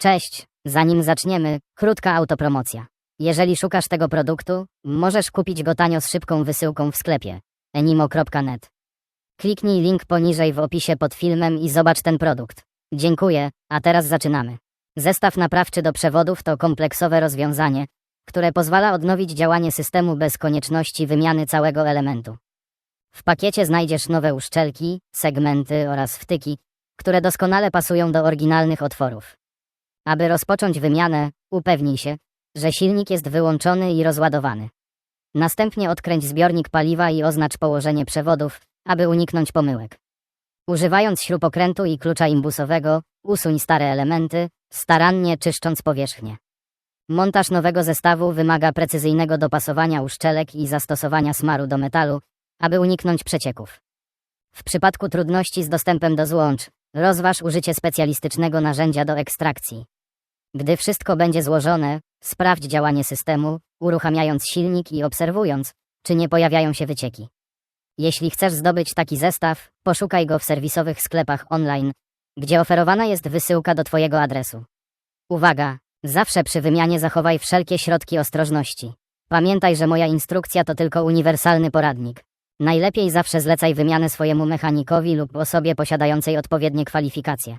Cześć, zanim zaczniemy, krótka autopromocja. Jeżeli szukasz tego produktu, możesz kupić go tanio z szybką wysyłką w sklepie enimo.net. Kliknij link poniżej w opisie pod filmem i zobacz ten produkt. Dziękuję, a teraz zaczynamy. Zestaw naprawczy do przewodów to kompleksowe rozwiązanie, które pozwala odnowić działanie systemu bez konieczności wymiany całego elementu. W pakiecie znajdziesz nowe uszczelki, segmenty oraz wtyki, które doskonale pasują do oryginalnych otworów. Aby rozpocząć wymianę, upewnij się, że silnik jest wyłączony i rozładowany. Następnie odkręć zbiornik paliwa i oznacz położenie przewodów, aby uniknąć pomyłek. Używając śrubokrętu i klucza imbusowego, usuń stare elementy, starannie czyszcząc powierzchnię. Montaż nowego zestawu wymaga precyzyjnego dopasowania uszczelek i zastosowania smaru do metalu, aby uniknąć przecieków. W przypadku trudności z dostępem do złącz, rozważ użycie specjalistycznego narzędzia do ekstrakcji. Gdy wszystko będzie złożone, sprawdź działanie systemu, uruchamiając silnik i obserwując, czy nie pojawiają się wycieki. Jeśli chcesz zdobyć taki zestaw, poszukaj go w serwisowych sklepach online, gdzie oferowana jest wysyłka do Twojego adresu. Uwaga! Zawsze przy wymianie zachowaj wszelkie środki ostrożności. Pamiętaj, że moja instrukcja to tylko uniwersalny poradnik. Najlepiej zawsze zlecaj wymianę swojemu mechanikowi lub osobie posiadającej odpowiednie kwalifikacje.